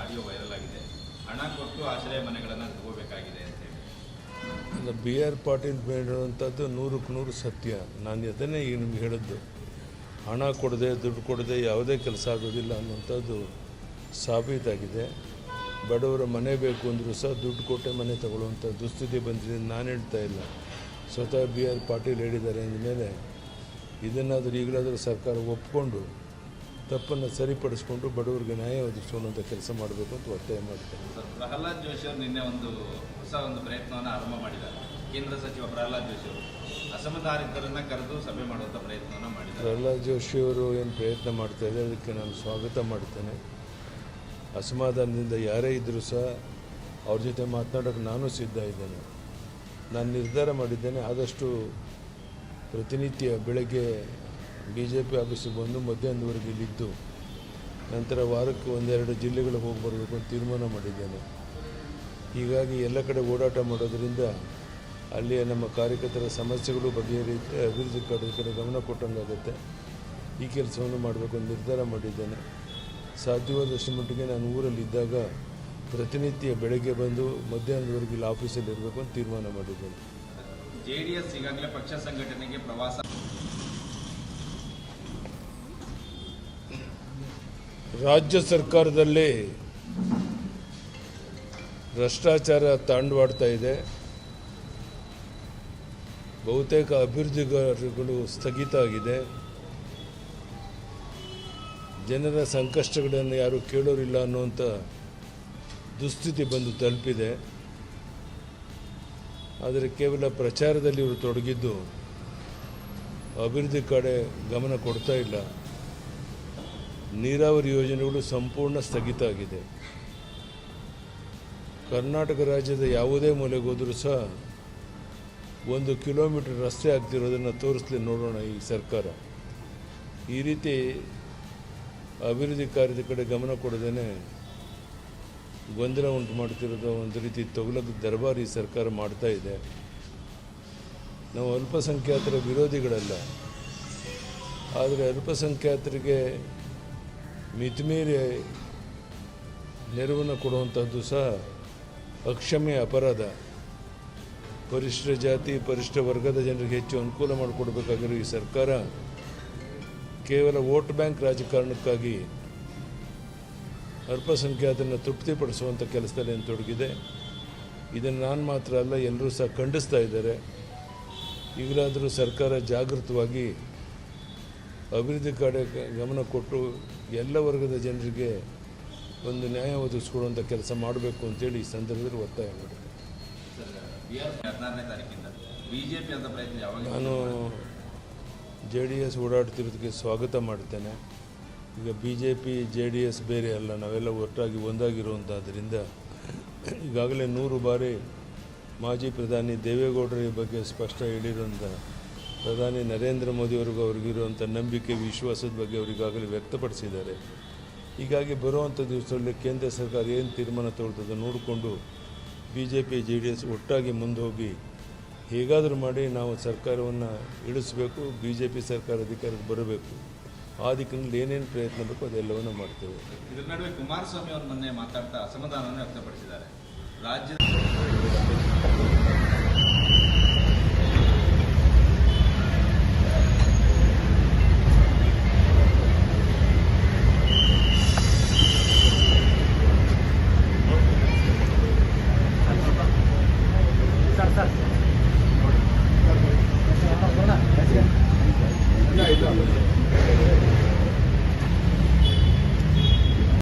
Audio viral ಆಗಿದೆ. ಹಣ ಕೊಟ್ಟು ಆಶ್ರಯ ಮನೆಗಳನ್ನು ತಗೋಬೇಕಾಗಿದೆ ಬಿ ಆರ್ ಪಾಟೀಲ್ ಹೇಳುವಂಥದ್ದು ನೂರಕ್ಕೆ ನೂರು ಸತ್ಯ. ನಾನು ಅದನ್ನೇ ಈಗ ನಿಮ್ಗೆ ಹೇಳಿದ್ದು? ಹಣ ಕೊಡದೆ, ದುಡ್ಡು ಕೊಡದೆ ಯಾವುದೇ ಕೆಲಸ ಆಗೋದಿಲ್ಲ ಅನ್ನುವಂಥದ್ದು ಸಾಬೀತಾಗಿದೆ. ಬಡವರ ಮನೆ ಬೇಕು ಅಂದರೂ ಸಹ ದುಡ್ಡು ಕೊಟ್ಟೆ ಮನೆ ತಗೊಳ್ಳುವಂಥ ದುಸ್ಥಿತಿ ಬಂದಿದೆ ನಾನು ಹೇಳ್ತಾ ಇಲ್ಲ. ಸ್ವತಃ ಬಿ ಆರ್ ಪಾಟೀಲ್ ಹೇಳಿದ್ದಾರೆ ಅಂದಮೇಲೆ ಇದನ್ನಾದರೂ ಈಗಲಾದರೂ ಸರ್ಕಾರ ಒಪ್ಪಿಕೊಂಡು ತಪ್ಪನ್ನು ಸರಿಪಡಿಸ್ಕೊಂಡು ಬಡವರಿಗೆ ನ್ಯಾಯ ಒದಗಿಸುವಂಥ ಕೆಲಸ ಮಾಡಬೇಕು ಅಂತ ಒತ್ತಾಯ ಮಾಡ್ತಾರೆ ಸರ್ ಪ್ರಹ್ಲಾದ್ ಜೋಶಿ ಅವರು ನಿನ್ನೆ ಒಂದು ಹೊಸ ಒಂದು ಪ್ರಯತ್ನವನ್ನು ಆರಂಭ ಮಾಡಿದ್ದಾರೆ. ಕೇಂದ್ರ ಸಚಿವ ಪ್ರಹ್ಲಾದ್ ಜೋಶಿ ಅವರು. ಅಸಮಾಧಾನಿತರನ್ನ ಕರೆದು ಸಭೆ ಮಾಡುವಂಥ ಪ್ರಯತ್ನವನ್ನು ಮಾಡಿದ್ದಾರೆ. ಪ್ರಹ್ಲಾದ್ ಜೋಶಿಯವರು ಏನು ಪ್ರಯತ್ನ ಮಾಡ್ತಾ ಇದ್ದಾರೆ ಅದಕ್ಕೆ ನಾನು ಸ್ವಾಗತ ಮಾಡ್ತೇನೆ. ಅಸಮಾಧಾನದಿಂದ ಯಾರೇ ಇದ್ದರೂ ಸಹ ಅವ್ರ ಜೊತೆ ಮಾತನಾಡೋಕ್ಕೆ ನಾನು ಸಿದ್ಧ ಇದ್ದೇನೆ. ನಾನು ನಿರ್ಧಾರ ಮಾಡಿದ್ದೇನೆ ಆದಷ್ಟು ಪ್ರತಿನಿತ್ಯ ಬೆಳಗ್ಗೆ ಬಿ ಜೆ ಪಿ ಆಫೀಸಿಗೆ ಬಂದು ಮಧ್ಯಾಹ್ನದವರೆಗೆ ಇಲ್ಲಿದ್ದು ನಂತರ ವಾರಕ್ಕೆ ಒಂದೆರಡು ಜಿಲ್ಲೆಗಳಿಗೆ ಹೋಗಿ ಬರಬೇಕು ಅಂತ ತೀರ್ಮಾನ ಮಾಡಿದ್ದೇನೆ. ಹೀಗಾಗಿ ಎಲ್ಲ ಕಡೆ ಓಡಾಟ ಮಾಡೋದರಿಂದ ಅಲ್ಲಿಯ ನಮ್ಮ ಕಾರ್ಯಕರ್ತರ ಸಮಸ್ಯೆಗಳು ಬಗೆಹರಿಯುತ್ತೆ ಅಭಿವೃದ್ಧಿ ಕಡೆ ಕಡೆ ಗಮನ ಕೊಟ್ಟಂಗಾಗುತ್ತೆ. ಈ ಕೆಲಸವನ್ನು ಮಾಡಬೇಕು ಅಂತ ನಿರ್ಧಾರ ಮಾಡಿದ್ದೇನೆ. ಸಾಧ್ಯವಾದಷ್ಟು ಮಟ್ಟಿಗೆ ನಾನು ಊರಲ್ಲಿದ್ದಾಗ ಪ್ರತಿನಿತ್ಯ ಬೆಳಗ್ಗೆ ಬಂದು ಮಧ್ಯಾಹ್ನದವರೆಗೆ ಇಲ್ಲಿ ಆಫೀಸಲ್ಲಿ ಇರಬೇಕು ಅಂತ ತೀರ್ಮಾನ ಮಾಡಿದ್ದೇನೆ. ಜೆ ಡಿ ಎಸ್ ಈಗಾಗಲೇ ಪಕ್ಷ ಸಂಘಟನೆಗೆ ಪ್ರವಾಸ ರಾಜ್ಯ ಸರ್ಕಾರದಲ್ಲಿ ಭ್ರಷ್ಟಾಚಾರ ತಾಂಡವಾಡ್ತಾ ಇದೆ. ಬಹುತೇಕ ಅಭಿವೃದ್ಧಿ ಕಾರ್ಯಗಳು ಸ್ಥಗಿತ ಆಗಿದೆ. ಜನರ ಸಂಕಷ್ಟಗಳನ್ನು ಯಾರೂ ಕೇಳೋರಿಲ್ಲ ಅನ್ನುವಂಥ ದುಸ್ಥಿತಿ ಬಂದು ತಲುಪಿದೆ. ಆದರೆ ಕೇವಲ ಪ್ರಚಾರದಲ್ಲಿ ಇವರು ತೊಡಗಿದ್ದು ಅಭಿವೃದ್ಧಿ ಕಡೆ ಗಮನ ಕೊಡ್ತಾ ಇಲ್ಲ. ನೀರಾವರಿ ಯೋಜನೆಗಳು ಸಂಪೂರ್ಣ ಸ್ಥಗಿತ ಆಗಿದೆ. ಕರ್ನಾಟಕ ರಾಜ್ಯದ ಯಾವುದೇ ಮೂಲೆಗೆ ಸಹ ಒಂದು ಕಿಲೋಮೀಟರ್ ರಸ್ತೆ ಆಗ್ತಿರೋದನ್ನು ತೋರಿಸ್ಲಿ ನೋಡೋಣ ಈ ಸರ್ಕಾರ. ಈ ರೀತಿ ಅಭಿವೃದ್ಧಿ ಕಾರ್ಯದ ಕಡೆ ಗಮನ ಕೊಡದೇನೆ ಗೊಂದಲ ಉಂಟು ಮಾಡ್ತಿರೋದು ಒಂದು ರೀತಿ ತೊಗಲದ ದರ್ಬಾರ್ ಈ ಸರ್ಕಾರ ಮಾಡ್ತಾ ಇದೆ. ನಾವು ಅಲ್ಪಸಂಖ್ಯಾತರ ವಿರೋಧಿಗಳಲ್ಲ. ಆದರೆ ಅಲ್ಪಸಂಖ್ಯಾತರಿಗೆ ಮಿತಿಮೀರಿ ನೆರವನ್ನು ಕೊಡುವಂಥದ್ದು ಸಹ ಅಕ್ಷಮ್ಯ ಅಪರಾಧ. ಪರಿಶಿಷ್ಟ ಜಾತಿ ಪರಿಶಿಷ್ಟ ವರ್ಗದ ಜನರಿಗೆ ಹೆಚ್ಚು ಅನುಕೂಲ ಮಾಡಿಕೊಡ್ಬೇಕಾಗಿರೋ ಈ ಸರ್ಕಾರ ಕೇವಲ ವೋಟ್ ಬ್ಯಾಂಕ್ ರಾಜಕಾರಣಕ್ಕಾಗಿ ಅಲ್ಪಸಂಖ್ಯಾತರನ್ನು ತೃಪ್ತಿಪಡಿಸುವಂಥ ಕೆಲಸದಲ್ಲಿ ಏನು ತೊಡಗಿದೆ. ಇದನ್ನು ನಾನು ಮಾತ್ರ ಅಲ್ಲ, ಎಲ್ಲರೂ ಸಹ ಖಂಡಿಸ್ತಾ ಇದ್ದಾರೆ. ಈಗಲಾದರೂ ಸರ್ಕಾರ ಜಾಗೃತವಾಗಿ ಅಭಿವೃದ್ಧಿ ಕಡೆ ಗಮನ ಕೊಟ್ಟು ಎಲ್ಲ ವರ್ಗದ ಜನರಿಗೆ ಒಂದು ನ್ಯಾಯ ಒದಗಿಸ್ಕೊಡುವಂಥ ಕೆಲಸ ಮಾಡಬೇಕು ಅಂತೇಳಿ ಈ ಸಂದರ್ಭದಲ್ಲಿ ಒತ್ತಾಯ ಮಾಡಿದೆ ನಾನು ಜೆ ಡಿ ಎಸ್ ಓಡಾಡ್ತಿರೋದಕ್ಕೆ ಸ್ವಾಗತ ಮಾಡ್ತೇನೆ ಈಗ B J P, J D S ಬೇರೆ ಅಲ್ಲ, ನಾವೆಲ್ಲ ಒಟ್ಟಾಗಿ ಒಂದಾಗಿರುವಂಥದ್ರಿಂದ ಈಗಾಗಲೇ ನೂರು ಬಾರಿ ಮಾಜಿ ಪ್ರಧಾನಿ ದೇವೇಗೌಡರ ಬಗ್ಗೆ ಸ್ಪಷ್ಟ ಹೇಳಿರುವಂಥ ಪ್ರಧಾನಿ ನರೇಂದ್ರ ಮೋದಿಯವ್ರಿಗೂ ಅವ್ರಿಗಿರುವಂಥ ನಂಬಿಕೆ, ವಿಶ್ವಾಸದ ಬಗ್ಗೆ ಅವರಿಗಾಗಲೇ ವ್ಯಕ್ತಪಡಿಸಿದ್ದಾರೆ. ಹೀಗಾಗಿ ಬರುವಂಥ ದಿವಸದಲ್ಲಿ ಕೇಂದ್ರ ಸರ್ಕಾರ ಏನು ತೀರ್ಮಾನ ತಗೊಳ್ತದೆ ನೋಡಿಕೊಂಡು B J P J D S ಒಟ್ಟಾಗಿ ಮುಂದೆ ಹೋಗಿ ಹೇಗಾದರೂ ಮಾಡಿ ನಾವು ಸರ್ಕಾರವನ್ನು ಇಳಿಸಬೇಕು ಬಿ ಜೆ ಪಿ ಸರ್ಕಾರ ಅಧಿಕಾರಕ್ಕೆ ಬರಬೇಕು. ಆ ದಿಕ್ಕಿನಲ್ಲಿ ಏನೇನು ಪ್ರಯತ್ನ ಬೇಕು ಅದೆಲ್ಲವನ್ನು ಮಾಡ್ತೇವೆ. ಇದರ ನಡುವೆ ಕುಮಾರಸ್ವಾಮಿ ಅವರು ಮೊನ್ನೆ ಮಾತಾಡ್ತಾ ಅಸಮಾಧಾನವನ್ನು ವ್ಯಕ್ತಪಡಿಸಿದ್ದಾರೆ. ರಾಜ್ಯದ